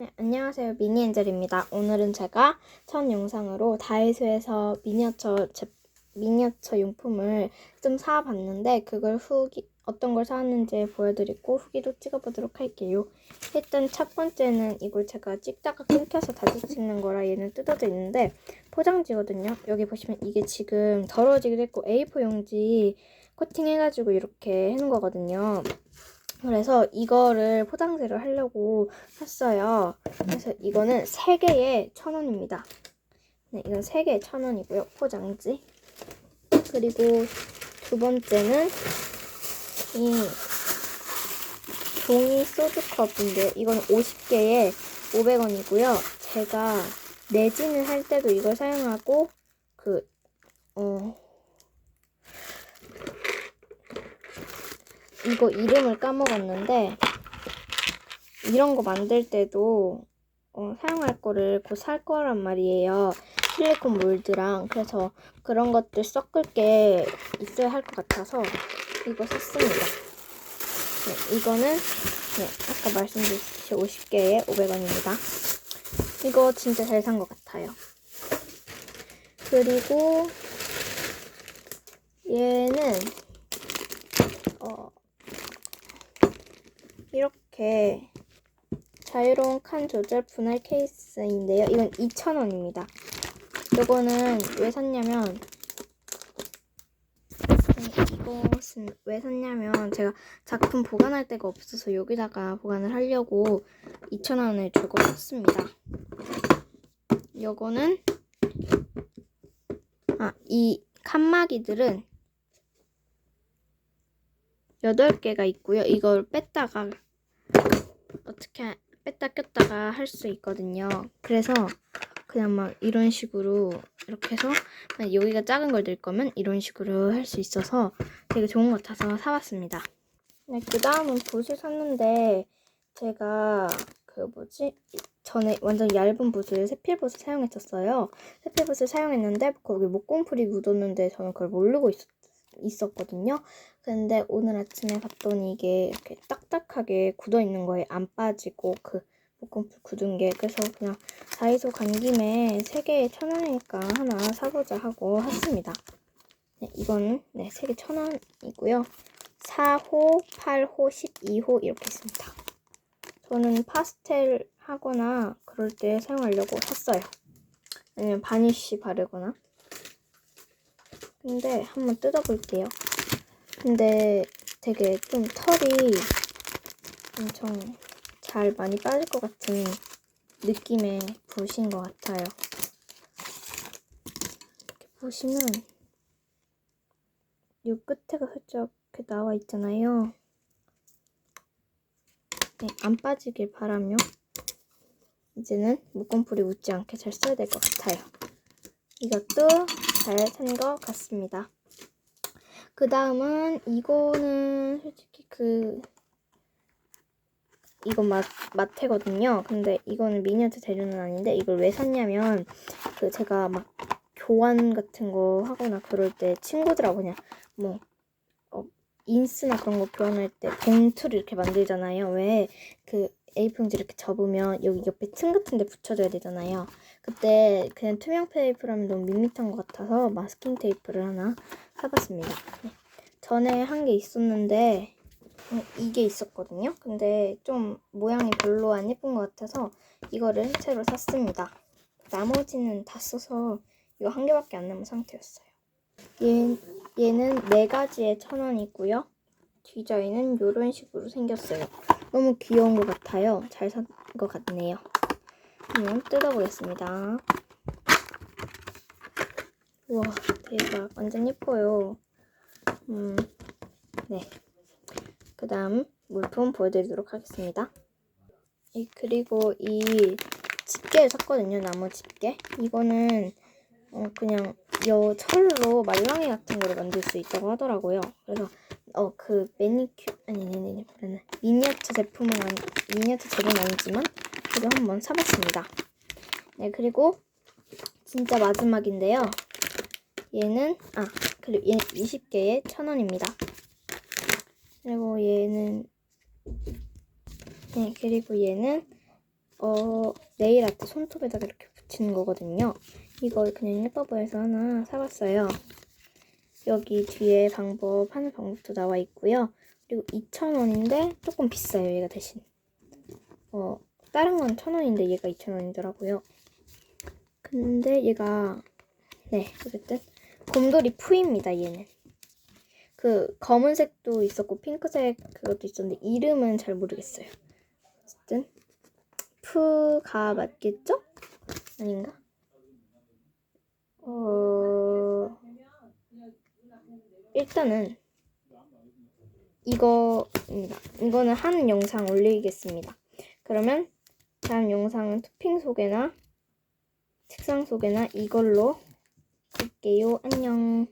네, 안녕하세요. 미니엔젤입니다. 오늘은 제가 첫 영상으로 다이소에서 미니어처 제, 미니어처 용품을 좀 사봤는데 그걸 후기 어떤 걸 사왔는지 보여드리고 후기도 찍어보도록 할게요. 일단 첫 번째는 이걸 제가 찍다가 끊겨서 다시 찍는 거라 얘는 뜯어져 있는데 포장지거든요. 여기 보시면 이게 지금 더러워지기도 했고 A4 용지 코팅해가지고 이렇게 해놓은 거거든요. 그래서 이거를 포장지를 하려고 샀어요. 그래서 이거는 3개에 1,000원입니다. 네, 이건 3개에 1,000원이고요. 포장지. 그리고 두 번째는 이 종이 소주컵인데 이건 50개에 500원이고요. 제가 내진을 할 때도 이걸 사용하고 그 어, 이거 이름을 까먹었는데 이런 거 만들 때도 어, 사용할 거를 곧 살 거란 말이에요. 실리콘 몰드랑 그래서 그런 것들 섞을 게 있어야 할 것 같아서 이거 샀습니다. 네, 이거는 네, 아까 말씀드렸듯이 50개에 500원입니다. 이거 진짜 잘 산 것 같아요. 그리고 얘는 어, 이렇게 자유로운 칸 조절 분할 케이스인데요. 이건 2,000원입니다. 이거는 왜 샀냐면 네, 이것은 왜 샀냐면 제가 작품 보관할 데가 없어서 여기다가 보관을 하려고 2,000원을 주고 샀습니다. 요거는 아, 이 칸막이들은 8개가 있고요. 이걸 뺐다가 어떻게 뺐다 꼈다가 할 수 있거든요. 그래서 그냥 막 이런 식으로 이렇게 해서 여기가 작은 걸 넣을 거면 이런 식으로 할 수 있어서 되게 좋은 것 같아서 사봤습니다. 네, 그 다음은 붓을 샀는데 제가 그 뭐지 전에 완전 얇은 붓을 세필붓을 사용했었어요. 세필붓을 사용했는데 거기 목공풀이 묻었는데 저는 그걸 모르고 있었, 있었거든요. 근데 오늘 아침에 봤더니 이게 이렇게 딱딱하게 굳어 있는 거에 안 빠지고 그 목공풀 굳은 게 그래서 그냥 다이소 간 김에 3개에 천 원이니까 하나 사보자 하고 샀습니다. 네, 이거는 네, 3개 천 원이고요. 4호, 8호, 12호 이렇게 있습니다. 저는 파스텔 하거나 그럴 때 사용하려고 샀어요. 아니면 바니쉬 바르거나. 근데 한번 뜯어볼게요. 근데 되게 좀 털이 엄청 잘 많이 빠질 것 같은 느낌의 붓인 것 같아요. 이렇게 보시면 이 끝에가 살짝 이렇게 나와 있잖아요. 네, 안 빠지길 바라며 이제는 묶음풀이 묻지 않게 잘 써야 될 것 같아요. 이것도 잘 산 것 같습니다. 그 다음은 이거는 솔직히 그 이건 마, 마테거든요. 근데 이거는 미니어처 재료는 아닌데 이걸 왜 샀냐면 그 제가 막 교환 같은 거 하거나 그럴 때 친구들하고 그냥 뭐 어, 인스나 그런 거 교환할 때 봉투를 이렇게 만들잖아요. 왜 그 A4용지 이렇게 접으면 여기 옆에 틈 같은 데 붙여줘야 되잖아요. 그때 그냥 투명 테이프라면 너무 밋밋한 것 같아서 마스킹 테이프를 하나 사봤습니다. 네. 전에 한 게 있었는데 음, 이게 있었거든요. 근데 좀 모양이 별로 안 예쁜 것 같아서 이거를 새로 샀습니다. 나머지는 다 써서 이거 한 개밖에 안 남은 상태였어요. 얘, 얘는 네 가지에 천 원이고요. 디자인은 이런 식으로 생겼어요. 너무 귀여운 것 같아요. 잘 산 것 같네요. 그럼 뜯어보겠습니다. 우와 대박 완전 예뻐요. 음, 네. 그 다음 물품 보여드리도록 하겠습니다. 이, 그리고 이 집게를 샀거든요. 나무 집게. 이거는 어, 그냥 여 철로 말랑이 같은 거를 만들 수 있다고 하더라고요. 그래서 어 그 매니큐 아니 아니 아니 미니어처 제품은 아니 미니어처 제품은 아니지만 그래도 한번 사봤습니다. 네 그리고 진짜 마지막인데요. 얘는 아 그리고 얘 20개에 1,000원입니다. 그리고 얘는 네 그리고 얘는 어, 네일 아트 손톱에다가 이렇게 붙이는 거거든요. 이거 그냥 예뻐 보여서 하나 사봤어요. 여기 뒤에 방법, 하는 방법도 나와 있고요. 그리고 2,000원인데 조금 비싸요, 얘가 대신. 어, 다른 건 1,000원인데 얘가 2,000원이더라고요. 근데 얘가, 네, 어쨌든, 곰돌이 푸입니다, 얘는. 그, 검은색도 있었고, 핑크색 그것도 있었는데, 이름은 잘 모르겠어요. 어쨌든, 푸가 맞겠죠? 아닌가? 어, 일단은, 이거입니다. 이거는 한 영상 올리겠습니다. 그러면 다음 영상은 토핑 소개나 책상 소개나 이걸로 할게요. 안녕.